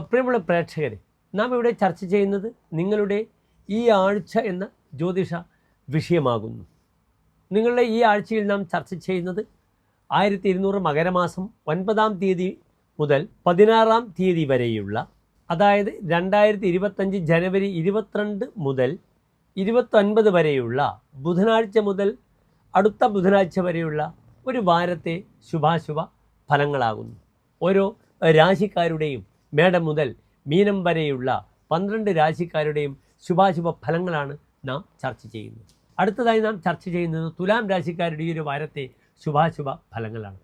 പ്രിയമുള്ള പ്രേക്ഷകരെ നാം ഇവിടെ ചർച്ച ചെയ്യുന്നത് നിങ്ങളുടെ ഈ ആഴ്ച എന്ന ജ്യോതിഷ വിഷയമാകുന്നു. നിങ്ങളുടെ ഈ ആഴ്ചയിൽ നാം ചർച്ച ചെയ്യുന്നത് ആയിരത്തി ഇരുന്നൂറ് മകരമാസം ഒൻപതാം തീയതി മുതൽ പതിനാറാം തീയതി വരെയുള്ള അതായത് രണ്ടായിരത്തി ഇരുപത്തഞ്ച് ജനുവരി ഇരുപത്തിരണ്ട് മുതൽ ഇരുപത്തൊൻപത് വരെയുള്ള ബുധനാഴ്ച മുതൽ അടുത്ത ബുധനാഴ്ച വരെയുള്ള ഒരു വാരത്തെ ശുഭാശുഭ ഫലങ്ങളാകുന്നു. ഓരോ രാശിക്കാരുടെയും മേടം മുതൽ മീനം വരെയുള്ള പന്ത്രണ്ട് രാശിക്കാരുടെയും ശുഭാശുഭ ഫലങ്ങളാണ് നാം ചർച്ച ചെയ്യുന്നത്. അടുത്തതായി നാം ചർച്ച ചെയ്യുന്നത് തുലാം രാശിക്കാരുടെ ഈ ഒരു വാരത്തെ ശുഭാശുഭ ഫലങ്ങളാണ്.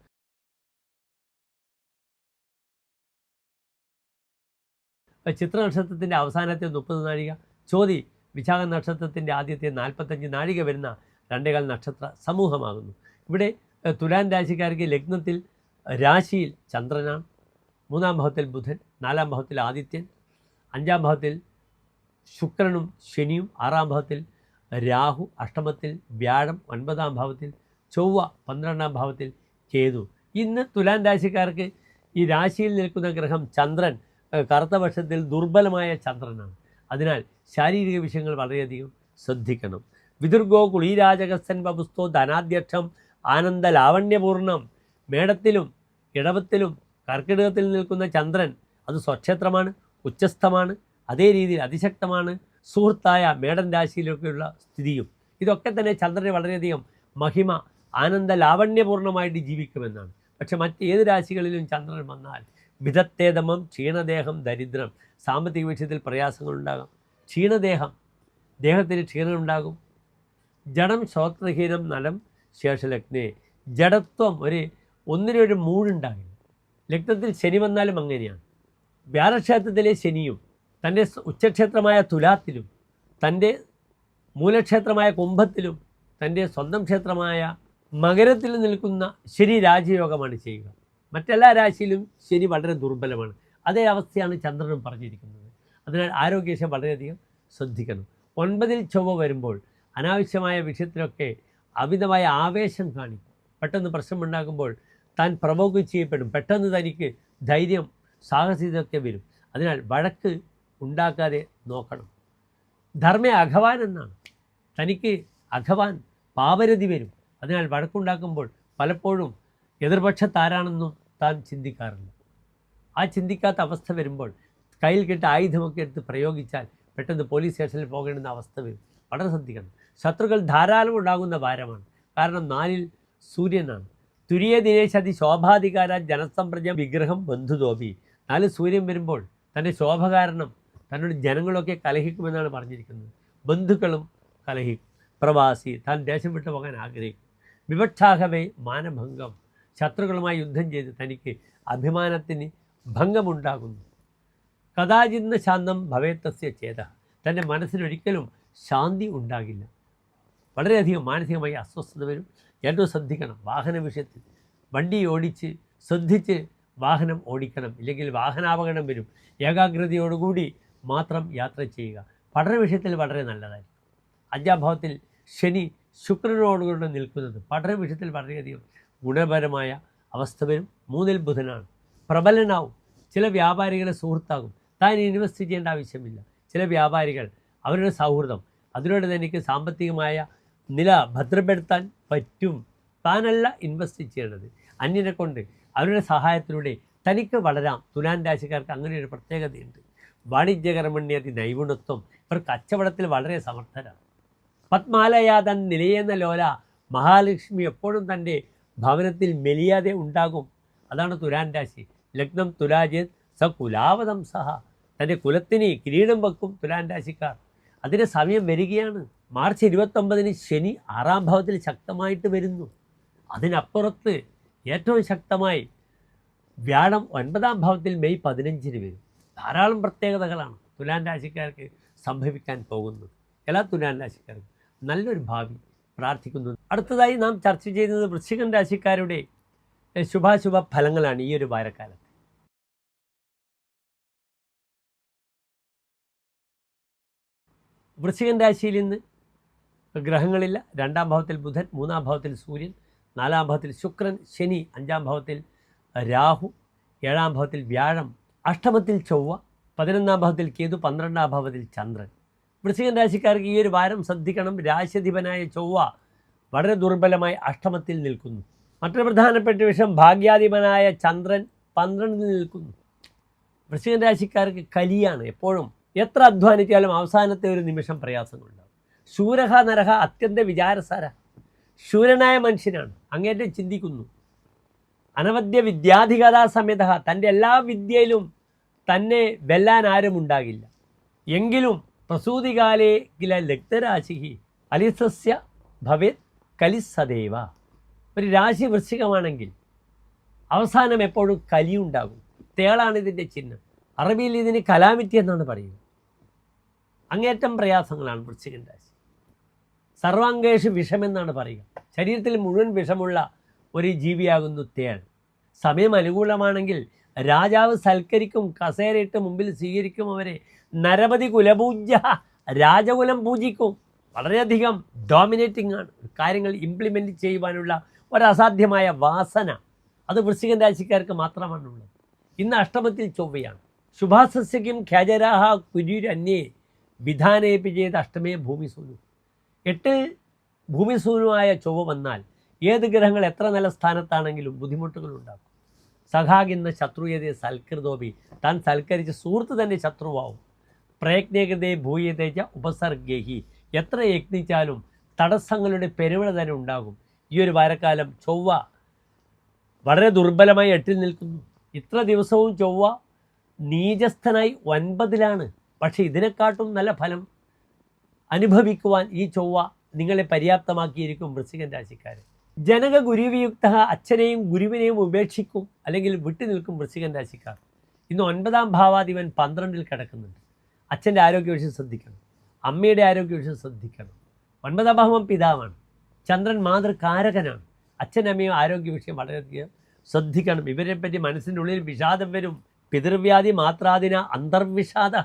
ചിത്ര നക്ഷത്രത്തിന്റെ അവസാനത്തെ മുപ്പത് നാഴിക ചോതി വിശാഖ നക്ഷത്രത്തിന്റെ ആദ്യത്തെ നാൽപ്പത്തഞ്ച് നാഴിക വരുന്ന രണ്ടേകാൽ നക്ഷത്ര സമൂഹമാകുന്നു. ഇവിടെ തുലാൻ തുലാം രാശിക്കാർക്ക് ലഗ്നത്തിൽ രാശിയിൽ ചന്ദ്രനാണ് മൂന്നാം ഭാവത്തിൽ ബുധൻ നാലാം ഭാവത്തിൽ ആദിത്യൻ അഞ്ചാം ഭാവത്തിൽ ശുക്രനും ശനിയും ആറാം ഭാവത്തിൽ രാഹു അഷ്ടമത്തിൽ വ്യാഴം ഒൻപതാം ഭാവത്തിൽ ചൊവ്വ പന്ത്രണ്ടാം ഭാവത്തിൽ കേതു. ഇന്ന് തുലാം രാശിക്കാർക്ക് ഈ രാശിയിൽ നിൽക്കുന്ന ഗ്രഹം ചന്ദ്രൻ കറുത്ത പക്ഷത്തിൽ ദുർബലമായ ചന്ദ്രനാണ്. അതിനാൽ ശാരീരിക വിഷയങ്ങൾ വളരെയധികം ശ്രദ്ധിക്കണം. വിദുർഗോ കുളീരാജകസ്ഥൻ വപുസ്തോ ധനാധ്യക്ഷം ആനന്ദ ലാവണ്യപൂർണം മേടത്തിലും ഇടവത്തിലും കർക്കിടകത്തിൽ നിൽക്കുന്ന ചന്ദ്രൻ അത് സ്വക്ഷേത്രമാണ് ഉച്ചസ്ഥമാണ് അതേ രീതിയിൽ അതിശക്തമാണ് സുഹൃത്തായ മേടൻ രാശിയിലൊക്കെയുള്ള സ്ഥിതിയും. ഇതൊക്കെ തന്നെ ചന്ദ്രനെ വളരെയധികം മഹിമ ആനന്ദ ലാവണ്യപൂർണമായിട്ട് ജീവിക്കുമെന്നാണ്. പക്ഷെ മറ്റേത് രാശികളിലും ചന്ദ്രൻ വന്നാൽ വിധത്തേതമം ക്ഷീണദേഹം ദരിദ്രം സാമ്പത്തിക വിഷയത്തിൽ പ്രയാസങ്ങളുണ്ടാകാം. ക്ഷീണദേഹം ദേഹത്തിന് ക്ഷീണമുണ്ടാകും. ജഡം ശ്രോത്രഹീനം നലം ശേഷലഗ്നെ ജഡത്വം ഒരു ഒന്നിനൊരു മൂടുണ്ടാകില്ല. ലഗ്നത്തിൽ ശനി വന്നാലും അങ്ങനെയാണ്. വ്യാഴക്ഷേത്രത്തിലെ ശനിയും തന്റെ ഉച്ചക്ഷേത്രമായ തുലാത്തിലും തന്റെ മൂലക്ഷേത്രമായ കുംഭത്തിലും തന്റെ സ്വന്തം ക്ഷേത്രമായ മകരത്തിൽ നിൽക്കുന്ന ശനി രാജയോഗമാണ് ചെയ്യുക. മറ്റെല്ലാ രാശിയിലും ശനി വളരെ ദുർബലമാണ്. അതേ അവസ്ഥയാണ് ചന്ദ്രനും പറഞ്ഞിരിക്കുന്നത്. അതിനാൽ ആരോഗ്യശം വളരെയധികം ശ്രദ്ധിക്കണം. ഒൻപതിൽ ചൊവ്വ വരുമ്പോൾ അനാവശ്യമായ വിഷയത്തിലൊക്കെ അമിതമായ ആവേശം കാണിക്കും. പെട്ടെന്ന് പ്രശ്നമുണ്ടാകുമ്പോൾ താൻ പ്രവോക്ക് ചെയ്യപ്പെടും. പെട്ടെന്ന് തനിക്ക് ധൈര്യം സാഹസികതയൊക്കെ വരും. അതിനാൽ വഴക്ക് ഉണ്ടാക്കാതെ നോക്കണം. ധർമ്മ അഘവാൻ എന്നാണ്. തനിക്ക് അഘവാൻ പാവരതി വരും. അതിനാൽ വഴക്കുണ്ടാക്കുമ്പോൾ പലപ്പോഴും എതിർപക്ഷത്താരാണെന്നും താൻ ചിന്തിക്കാറില്ല. ആ ചിന്തിക്കാത്ത അവസ്ഥ വരുമ്പോൾ കയ്യിൽ കിട്ട ആയുധമൊക്കെ എടുത്ത് പ്രയോഗിച്ചാൽ പെട്ടെന്ന് പോലീസ് സ്റ്റേഷനിൽ പോകേണ്ടുന്ന അവസ്ഥ വരും. വളരെ ശ്രദ്ധിക്കണം. ശത്രുക്കൾ ധാരാളം ഉണ്ടാകുന്ന ഭാരമാണ്. കാരണം നാലിൽ സൂര്യനാണ്. തുരിയ ദിനേശതി ശോഭാധികാര ജനസമ്പ്രജ വിഗ്രഹം ബന്ധുതോപി നാല് സൂര്യൻ വരുമ്പോൾ തന്റെ ശോഭ കാരണം തന്നോട് ജനങ്ങളൊക്കെ കലഹിക്കുമെന്നാണ് പറഞ്ഞിരിക്കുന്നത്. ബന്ധുക്കളും കലഹിക്കും. പ്രവാസി താൻ ദേശം വിട്ടു പോകാൻ ആഗ്രഹിക്കും. വിവക്ഷാഹവേ മാനഭംഗം. ശത്രുക്കളുമായി യുദ്ധം ചെയ്ത് തനിക്ക് അഭിമാനത്തിന് ഭംഗമുണ്ടാകുന്നു. കഥാചിന്ന ശാന്തം ഭവേത്തസ്യ ചേത. തന്റെ മനസ്സിനൊരിക്കലും ശാന്തി ഉണ്ടാകില്ല. വളരെയധികം മാനസികമായി അസ്വസ്ഥത വരും. ഏറ്റവും ശ്രദ്ധിക്കണം വാഹന വിഷയത്തിൽ. വണ്ടി ഓടിച്ച് ശ്രദ്ധിച്ച് വാഹനം ഓടിക്കണം. ഇല്ലെങ്കിൽ വാഹനാപകടം വരും. ഏകാഗ്രതയോടുകൂടി മാത്രം യാത്ര ചെയ്യുക. പഠന വിഷയത്തിൽ വളരെ നല്ലതായിരിക്കും. അഞ്ചാം ഭാവത്തിൽ ശനി ശുക്രനോടുകൂടെ നിൽക്കുന്നത് പഠന വിഷയത്തിൽ വളരെയധികം ഗുണപരമായ അവസ്ഥ വരും. മൂന്നിൽ ബുധനാണ്. പ്രബലനാവും. ചില വ്യാപാരികളെ സുഹൃത്താകും. താൻ ഇൻവെസ്റ്റ് ചെയ്യേണ്ട ആവശ്യമില്ല. ചില വ്യാപാരികൾ അവരുടെ സൗഹൃദം. അതിലൂടെ തനിക്ക് സാമ്പത്തികമായ നില ഭദ്രപ്പെടുത്താൻ പറ്റും. താനല്ല ഇൻവെസ്റ്റ് ചെയ്യേണ്ടത്. അന്യനെ കൊണ്ട് അവരുടെ സഹായത്തിലൂടെ തനിക്ക് വളരാം. തുലാൻ രാശിക്കാർക്ക് അങ്ങനെ ഒരു പ്രത്യേകതയുണ്ട്. വാണിജ്യകർമ്മണ്യതി നൈപുണത്വം ഇവർ കച്ചവടത്തിൽ വളരെ സമർത്ഥരാണ്. പത്മാലയാതൻ നിലയെന്ന ലോല മഹാലക്ഷ്മി എപ്പോഴും തന്റെ ഭവനത്തിൽ മെലിയാതെ ഉണ്ടാകും. അതാണ് തുലാൻ രാശി. ലഗ്നം തുലാജൻ സ കുലാവതം സഹ. തന്റെ കുലത്തിന് കിരീടം വെക്കും തുലാൻ രാശിക്കാർ. അതിന് സമയം വരികയാണ്. മാർച്ച് ഇരുപത്തൊമ്പതിന് ശനി ആറാം ഭാവത്തിൽ ശക്തമായിട്ട് വരുന്നു. അതിനപ്പുറത്ത് ഏറ്റവും ശക്തമായി വ്യാഴം ഒൻപതാം ഭാവത്തിൽ മെയ് പതിനഞ്ചിന് വരും. ധാരാളം പ്രത്യേകതകളാണ് തുലാൻ രാശിക്കാർക്ക് സംഭവിക്കാൻ പോകുന്നത്. എല്ലാ തുലാൻ രാശിക്കാർക്കും നല്ലൊരു ഭാവി പ്രാർത്ഥിക്കുന്നു. അടുത്തതായി നാം ചർച്ച ചെയ്യുന്നത് വൃശ്ചികൻ രാശിക്കാരുടെ ശുഭാശുഭ ഫലങ്ങളാണ് ഈ ഒരു വാരക്കാലത്ത്. വൃശ്ചികൻ രാശിയിൽ ഇന്ന് ഗ്രഹങ്ങളില്ല. രണ്ടാം ഭാവത്തിൽ ബുധൻ മൂന്നാം ഭാവത്തിൽ സൂര്യൻ നാലാം ഭാവത്തിൽ ശുക്രൻ ശനി അഞ്ചാം ഭാവത്തിൽ രാഹു ഏഴാം ഭാവത്തിൽ വ്യാഴം അഷ്ടമത്തിൽ ചൊവ്വ പതിനൊന്നാം ഭാവത്തിൽ കേതു പന്ത്രണ്ടാം ഭാവത്തിൽ ചന്ദ്രൻ. വൃശ്ചികൻ രാശിക്കാർക്ക് ഈ ഒരു വാരം ശ്രദ്ധിക്കണം. രാശ്യധിപനായ ചൊവ്വ വളരെ ദുർബലമായി അഷ്ടമത്തിൽ നിൽക്കുന്നു. മറ്റൊരു പ്രധാനപ്പെട്ട വിഷയം ഭാഗ്യാധിപനായ ചന്ദ്രൻ പന്ത്രണ്ടിൽ നിൽക്കുന്നു. വൃശ്ചികൻ രാശിക്കാർക്ക് കലിയാണ് എപ്പോഴും എത്ര അധ്വാനിച്ചാലും അവസാനത്തെ ഒരു നിമിഷം പ്രയാസങ്ങളുണ്ടാവും. ശൂരഹ നരഹ അത്യന്ത വിചാരസാര. ശൂരനായ മനുഷ്യനാണ്. അങ്ങേറ്റം ചിന്തിക്കുന്നു. അനവധ്യ വിദ്യാധികതാ സമേത തന്റെ എല്ലാ വിദ്യയിലും തന്നെ വെല്ലാൻ ആരും ഉണ്ടാകില്ല. എങ്കിലും പ്രസൂതികാലേ കില ലഗ്നരാശി അലിസസ്യ ഭവേത് കലിസദേവ. ഒരു രാശി വൃശ്ചികമാണെങ്കിൽ അവസാനം എപ്പോഴും കലിയുണ്ടാകും. തേളാണ് ഇതിന്റെ ചിഹ്നം. അറബിയിൽ ഇതിന് കലാമിറ്റി എന്നാണ് പറയുന്നത്. അങ്ങേറ്റം പ്രയാസങ്ങളാണ് വൃശ്ചികൻ രാശി. സർവാംഗേഷ് വിഷമെന്നാണ് പറയുക. ശരീരത്തിൽ മുഴുവൻ വിഷമുള്ള ഒരു ജീവിയാകുന്നു തേൾ സമയം അനുകൂലമാണെങ്കിൽ രാജാവ് സൽക്കരിക്കും കസേരയിട്ട് മുമ്പിൽ സ്വീകരിക്കും അവരെ നരപതി കുലപൂജ രാജകുലം പൂജിക്കും. വളരെയധികം ഡോമിനേറ്റിംഗ് ആണ്. കാര്യങ്ങൾ ഇംപ്ലിമെന്റ് ചെയ്യുവാനുള്ള ഒരസാധ്യമായ വാസന അത് വൃശ്ചികൻ രാശിക്കാർക്ക് മാത്രമാണുള്ളത് ഇന്ന് അഷ്ടമത്തിൽ ചൊവ്വയാണ്. ശുഭാസസ്യക്കും ഖ്യാജരാഹ കുര്യരന്യേ വിധാനേപി ചെയ്ത് അഷ്ടമേ ഭൂമി സൂനു. എട്ട് ഭൂമി ഭൂമിസൂനുമായ ചൊവ്വ വന്നാൽ ഏത് ഗ്രഹങ്ങൾ എത്ര നല്ല സ്ഥാനത്താണെങ്കിലും ബുദ്ധിമുട്ടുകൾ ഉണ്ടാക്കും സഖാകിന്ന ശത്രുയതയെ സൽകൃതോപി. താൻ സൽക്കരിച്ച് സുഹൃത്ത് തന്നെ ശത്രുവാവും. പ്രയജ്ഞകതയെ ഭൂയതേജ ഉപസർഗേഹി. എത്ര യത്നിച്ചാലും തടസ്സങ്ങളുടെ പെരുവിള തന്നെ ഉണ്ടാകും. ഈ ഒരു വാരക്കാലം ചൊവ്വ വളരെ ദുർബലമായി എട്ടിൽ നിൽക്കുന്നു. ഇത്ര ദിവസവും ചൊവ്വ നീചസ്ഥനായി ഒൻപതിലാണ്. പക്ഷേ ഇതിനെക്കാട്ടും നല്ല ഫലം അനുഭവിക്കുവാൻ ഈ ചൊവ്വ നിങ്ങളെ പര്യാപ്തമാക്കിയിരിക്കും വൃശ്ചികൻ രാശിക്കാർ ജനക ഗുരുവിയുക്ത അച്ഛനെയും ഗുരുവിനെയും ഉപേക്ഷിക്കും അല്ലെങ്കിൽ വിട്ടു നിൽക്കും വൃശ്ചികൻ രാശിക്കാർ. ഇന്ന് ഒൻപതാം ഭാവാധിപൻ പന്ത്രണ്ടിൽ കിടക്കുന്നുണ്ട്. അച്ഛന്റെ ആരോഗ്യവിഷയം ശ്രദ്ധിക്കണം. അമ്മയുടെ ആരോഗ്യവിഷയം ശ്രദ്ധിക്കണം. ഒൻപതാം ഭാവം പിതാവാണ്. ചന്ദ്രൻ മാതൃകാരകനാണ്. അച്ഛനമ്മയും ആരോഗ്യ വിഷയം വളരെയധികം ശ്രദ്ധിക്കണം. ഇവരെപ്പറ്റി പറ്റി മനസ്സിന്റെ ഉള്ളിൽ വിഷാദം വരും. പിതൃവ്യാധി മാത്രാദിന അന്തർവിഷാദ.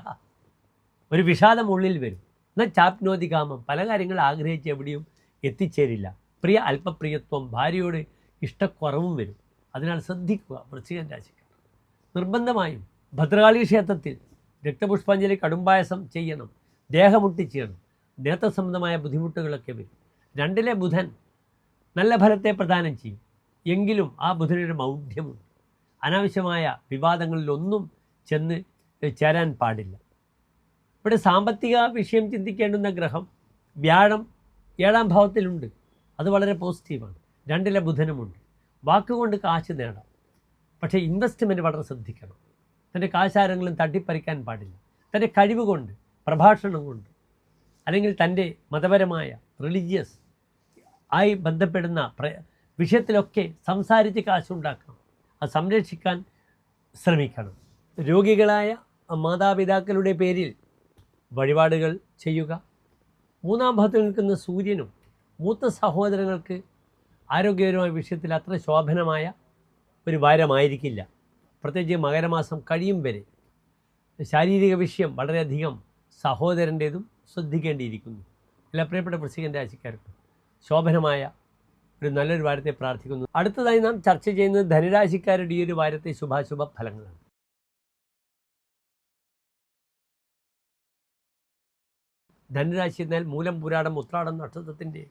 ഒരു വിഷാദം ഉള്ളിൽ വരും. എന്നാൽ ചാപ്നോതി കാമം പല കാര്യങ്ങൾ ആഗ്രഹിച്ച് എവിടെയും എത്തിച്ചേരില്ല. പ്രിയ അല്പപ്രിയത്വം ഭാര്യയോട് ഇഷ്ടക്കുറവും വരും. അതിനാൽ ശ്രദ്ധിക്കുക വൃശ്ചികൻ രാശിക്കാർ. നിർബന്ധമായും ഭദ്രകാളി ക്ഷേത്രത്തിൽ രക്തപുഷ്പാഞ്ജലി കടുംപായസം ചെയ്യണം. ദേഹമുട്ടി ചെയ്യണം നേത്രസംബന്ധമായ ബുദ്ധിമുട്ടുകളൊക്കെ വരും. രണ്ടിലെ ബുധൻ നല്ല ഫലത്തെ പ്രദാനം ചെയ്യും. എങ്കിലും ആ ബുധനൊരു മൗഢ്യമുണ്ട്. അനാവശ്യമായ വിവാദങ്ങളിലൊന്നും ചെന്ന് ചേരാൻ പാടില്ല. ഇവിടെ സാമ്പത്തിക വിഷയം ചിന്തിക്കേണ്ടുന്ന ഗ്രഹം വ്യാഴം ഏഴാം ഭാവത്തിലുണ്ട്. അത് വളരെ പോസിറ്റീവാണ് രണ്ടിലെ ബുധനുമുണ്ട്. വാക്കുകൊണ്ട് കാശ് നേടാം. പക്ഷേ ഇൻവെസ്റ്റ്മെന്റ് വളരെ ശ്രദ്ധിക്കണം. തന്റെ കാശാരങ്ങളും തട്ടിപ്പറിക്കാൻ പാടില്ല. തന്റെ കഴിവ് കൊണ്ട് പ്രഭാഷണം കൊണ്ട് അല്ലെങ്കിൽ തന്റെ മതപരമായ റിലീജിയസ് ആയി ബന്ധപ്പെടുന്ന വിഷയത്തിലൊക്കെ സംസാരിച്ച് കാശുണ്ടാക്കണം. അത് സംരക്ഷിക്കാൻ ശ്രമിക്കണം. രോഗികളായ മാതാപിതാക്കളുടെ പേരിൽ വഴിപാടുകൾ ചെയ്യുക. മൂന്നാം ഭാഗത്ത് നിൽക്കുന്ന സൂര്യനും മൂത്ത സഹോദരങ്ങൾക്ക് ആരോഗ്യകരമായ വിഷയത്തിൽ അത്ര ശോഭനമായ ഒരു വാരമായിരിക്കില്ല. പ്രത്യേകിച്ച് മകരമാസം കഴിയും വരെ ശാരീരിക വിഷയം വളരെയധികം സഹോദരന്റേതും ശ്രദ്ധിക്കേണ്ടിയിരിക്കുന്നു. എല്ലാ പ്രിയപ്പെട്ട വൃശ്ചികൻ രാശിക്കാർക്കും ശോഭനമായ ഒരു നല്ലൊരു വാരത്തെ പ്രാർത്ഥിക്കുന്നു. അടുത്തതായി നാം ചർച്ച ചെയ്യുന്നത് ധനുരാശിക്കാരുടെ ഈ ഒരു വാരത്തെ ശുഭാശുഭ ഫലങ്ങളാണ് ധനുരാശി എന്നാൽ മൂലം പുരാടം ഉത്രാടം നക്ഷത്രത്തിന്റെ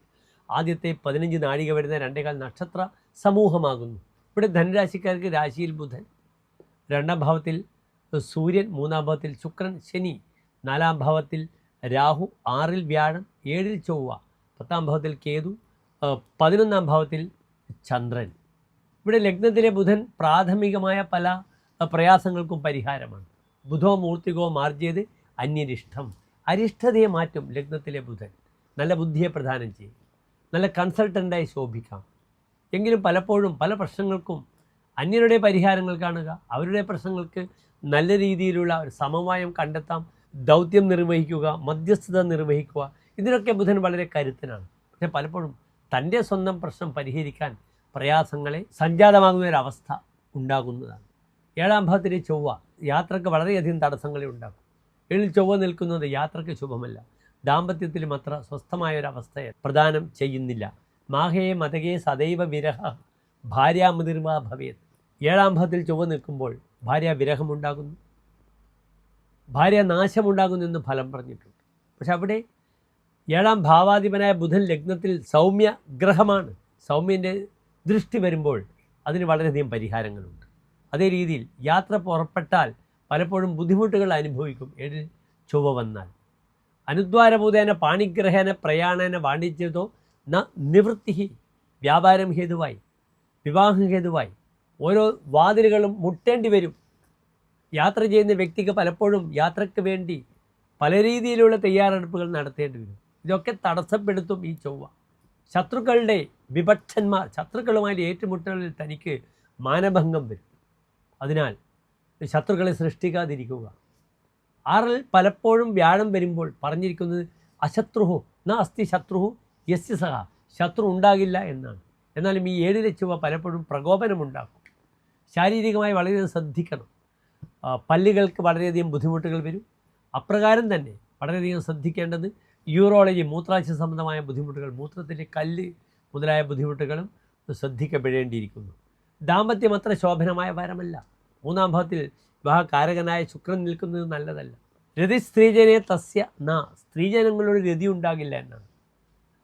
ആദ്യത്തെ പതിനഞ്ച് നാഴിക വരുന്ന രണ്ടേകാൽ നക്ഷത്ര സമൂഹമാകുന്നു. ഇവിടെ ധനുരാശിക്കാർക്ക് രാശിയിൽ ബുധൻ രണ്ടാം ഭാവത്തിൽ സൂര്യൻ മൂന്നാം ഭാവത്തിൽ ശുക്രൻ ശനി നാലാം ഭാവത്തിൽ രാഹു ആറിൽ വ്യാഴം ഏഴിൽ ചൊവ്വ പത്താം ഭാവത്തിൽ കേതു പതിനൊന്നാം ഭാവത്തിൽ ചന്ദ്രൻ. ഇവിടെ ലഗ്നത്തിലെ ബുധൻ പ്രാഥമികമായ പല പ്രയാസങ്ങൾക്കും പരിഹാരമാണ്. ബുധോ മൂർത്തികോ മാർജിയത് അന്യരിഷ്ടം അരിഷ്ടതയെ മാറ്റും ലഗ്നത്തിലെ ബുധൻ. നല്ല ബുദ്ധിയെ പ്രദാനം ചെയ്യും. നല്ല കൺസൾട്ടന്റായി ശോഭിക്കാം. എങ്കിലും പലപ്പോഴും പല പ്രശ്നങ്ങൾക്കും അന്യരുടെ പരിഹാരങ്ങൾ കാണുക അവരുടെ പ്രശ്നങ്ങൾക്ക് നല്ല രീതിയിലുള്ള ഒരു സമവായം കണ്ടെത്താം ദൗത്യം നിർവഹിക്കുക മധ്യസ്ഥത നിർവഹിക്കുക. ഇതിനൊക്കെ ബുധൻ വളരെ കരുത്തനാണ്. പക്ഷെ പലപ്പോഴും തന്റെ സ്വന്തം പ്രശ്നം പരിഹരിക്കാൻ പ്രയാസങ്ങളെ സംജാതമാകുന്ന ഒരവസ്ഥ ഉണ്ടാകുന്നതാണ്. ഏഴാം ഭാവത്തിലെ ചൊവ്വ യാത്രയ്ക്ക് വളരെയധികം തടസ്സങ്ങളെ ഉണ്ടാക്കും. ഏഴിൽ ചൊവ്വ നിൽക്കുന്നത് യാത്രയ്ക്ക് ശുഭമല്ല. ദാമ്പത്യത്തിലും അത്ര സ്വസ്ഥമായ ഒരു അവസ്ഥയെ പ്രദാനം ചെയ്യുന്നില്ല. മാഹേ മതകേ സദൈവ വിരഹ ഭാര്യാമുതിർവാ ഭവേത്. ഏഴാം ഭാവത്തിൽ ചൊവ്വ നിൽക്കുമ്പോൾ ഭാര്യ വിരഹമുണ്ടാകുന്നു. ഭാര്യ നാശമുണ്ടാകുന്നു എന്ന് ഫലം പറഞ്ഞിട്ടുണ്ട്. പക്ഷെ അവിടെ ഏഴാം ഭാവാധിപനായ ബുധൻ ലഗ്നത്തിൽ സൗമ്യ ഗ്രഹമാണ്. സൗമ്യന്റെ ദൃഷ്ടി വരുമ്പോൾ അതിന് വളരെയധികം പരിഹാരങ്ങളുണ്ട്. അതേ രീതിയിൽ യാത്ര പുറപ്പെട്ടാൽ പലപ്പോഴും ബുദ്ധിമുട്ടുകൾ അനുഭവിക്കും. ഏഴിൽ ചൊവ്വ വന്നാൽ. അനുദ്വാരഭൂതേന പാണിഗ്രഹേന പ്രയാണേന വാണിജ്യതോ ന നിവൃത്തി വ്യാപാരം ഹേതുവായി വിവാഹം ഹേതുവായി. ഓരോ വാതിലുകളും മുട്ടേണ്ടി വരും. യാത്ര ചെയ്യുന്ന വ്യക്തിക്ക് പലപ്പോഴും യാത്രയ്ക്ക് വേണ്ടി പല രീതിയിലുള്ള തയ്യാറെടുപ്പുകൾ നടത്തേണ്ടി വരും. ഇതൊക്കെ തടസ്സപ്പെടുത്തും ഈ ചൊവ്വ. ശത്രുക്കളുടെ വിപക്ഷന്മാർ ശത്രുക്കളുമായി ഏറ്റുമുട്ടലിൽ തനിക്ക് മാനഭംഗം വരും. അതിനാൽ ശത്രുക്കളെ സൃഷ്ടിക്കാതിരിക്കുക. ആറിൽ പലപ്പോഴും വ്യാഴം വരുമ്പോൾ പറഞ്ഞിരിക്കുന്നത് അശത്രുഹു ന അസ്ഥി ശത്രുഹു യസ്യ സഹ ശത്രു ഉണ്ടാകില്ല എന്നാണ്. എന്നാലും ഈ ഏഴിലെ ചുവ പലപ്പോഴും പ്രകോപനമുണ്ടാക്കും. ശാരീരികമായി വളരെയധികം ശ്രദ്ധിക്കണം. പല്ലുകൾക്ക് വളരെയധികം ബുദ്ധിമുട്ടുകൾ വരും. അപ്രകാരം തന്നെ വളരെയധികം ശ്രദ്ധിക്കേണ്ടത് യൂറോളജി മൂത്രാശയ സംബന്ധമായ ബുദ്ധിമുട്ടുകൾ മൂത്രത്തിലെ കല്ല് മുതലായ ബുദ്ധിമുട്ടുകളും ശ്രദ്ധിക്കപ്പെടേണ്ടിയിരിക്കുന്നു. ദാമ്പത്യം അത്ര ശോഭനമായ വാരമല്ല മൂന്നാം ഭാവത്തിൽ വിവാഹകാരകനായ ശുക്രൻ നിൽക്കുന്നത് നല്ലതല്ല. രതി സ്ത്രീജനെ തസ്യ ന. സ്ത്രീജനങ്ങളോട് രതി ഉണ്ടാകില്ല എന്നാണ്.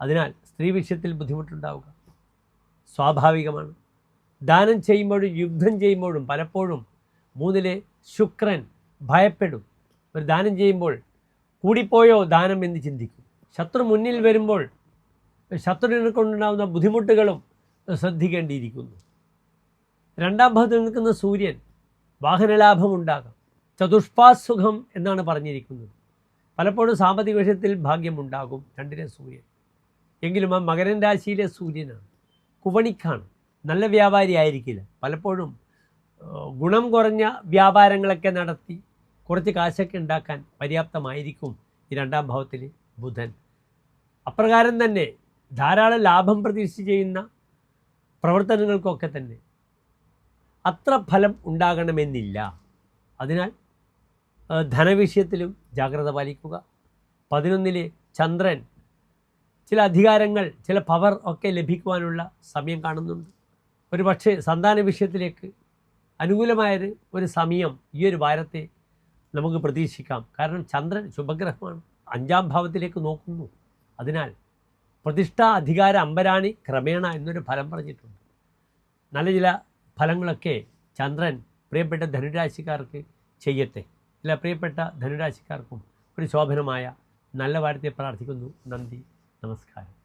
അതിനാൽ സ്ത്രീ വിഷയത്തിൽ ബുദ്ധിമുട്ടുണ്ടാവുക. സ്വാഭാവികമാണ്. ദാനം ചെയ്യുമ്പോഴും യുദ്ധം ചെയ്യുമ്പോഴും പലപ്പോഴും മൂന്നിലെ ശുക്രൻ ഭയപ്പെടും. ഒരു ദാനം ചെയ്യുമ്പോൾ കൂടിപ്പോയോ ദാനം എന്ന് ചിന്തിക്കും. ശത്രു മുന്നിൽ വരുമ്പോൾ ശത്രുവിനെ കൊണ്ടുണ്ടാകുന്ന ബുദ്ധിമുട്ടുകളും ശ്രദ്ധിക്കേണ്ടിയിരിക്കുന്നു. രണ്ടാം ഭാഗത്ത് നിൽക്കുന്ന സൂര്യൻ വാഹനലാഭം ഉണ്ടാകാം ചതുഷ്പാസുഖം എന്നാണ് പറഞ്ഞിരിക്കുന്നത്. പലപ്പോഴും സാമ്പത്തിക വിഷയത്തിൽ ഭാഗ്യമുണ്ടാകും രണ്ടിലെ സൂര്യൻ. എങ്കിലും ആ മകരൻ രാശിയിലെ സൂര്യനാണ്. കുവണിക്കാണ്. നല്ല വ്യാപാരി ആയിരിക്കില്ല പലപ്പോഴും ഗുണം കുറഞ്ഞ വ്യാപാരങ്ങളൊക്കെ നടത്തി കുറച്ച് കാശൊക്കെ ഉണ്ടാക്കാൻ പര്യാപ്തമായിരിക്കും ഈ രണ്ടാം ഭാവത്തിൽ ബുധൻ. അപ്രകാരം തന്നെ ധാരാളം ലാഭം പ്രതീക്ഷിച്ച് ചെയ്യുന്ന പ്രവർത്തനങ്ങൾക്കൊക്കെ തന്നെ അത്ര ഫലം ഉണ്ടാകണമെന്നില്ല. അതിനാൽ ധനവിഷയത്തിലും ജാഗ്രത പാലിക്കുക. പതിനൊന്നിലെ ചന്ദ്രൻ ചില അധികാരങ്ങൾ ചില പവർ ഒക്കെ ലഭിക്കുവാനുള്ള സമയം കാണുന്നുണ്ട്. ഒരു പക്ഷേ സന്താന വിഷയത്തിലേക്ക് അനുകൂലമായൊരു ഒരു സമയം ഈ ഒരു വാരത്തെ നമുക്ക് പ്രതീക്ഷിക്കാം. കാരണം ചന്ദ്രൻ ശുഭഗ്രഹമാണ്. അഞ്ചാം ഭാവത്തിലേക്ക് നോക്കുന്നു. അതിനാൽ പ്രതിഷ്ഠാ അധികാര അമ്പരാണി ക്രമേണ എന്നൊരു ഫലം പറഞ്ഞിട്ടുണ്ട്. നല്ല ചില ഫലങ്ങളൊക്കെ ചന്ദ്രൻ പ്രിയപ്പെട്ട ധനുരാശിക്കാർക്ക് ചെയ്യട്ടെ. അല്ല പ്രിയപ്പെട്ട ധനുരാശിക്കാർക്കും ഒരു ശോഭനമായ നല്ല വാരത്തെ പ്രാർത്ഥിക്കുന്നു. നന്ദി. നമസ്കാരം.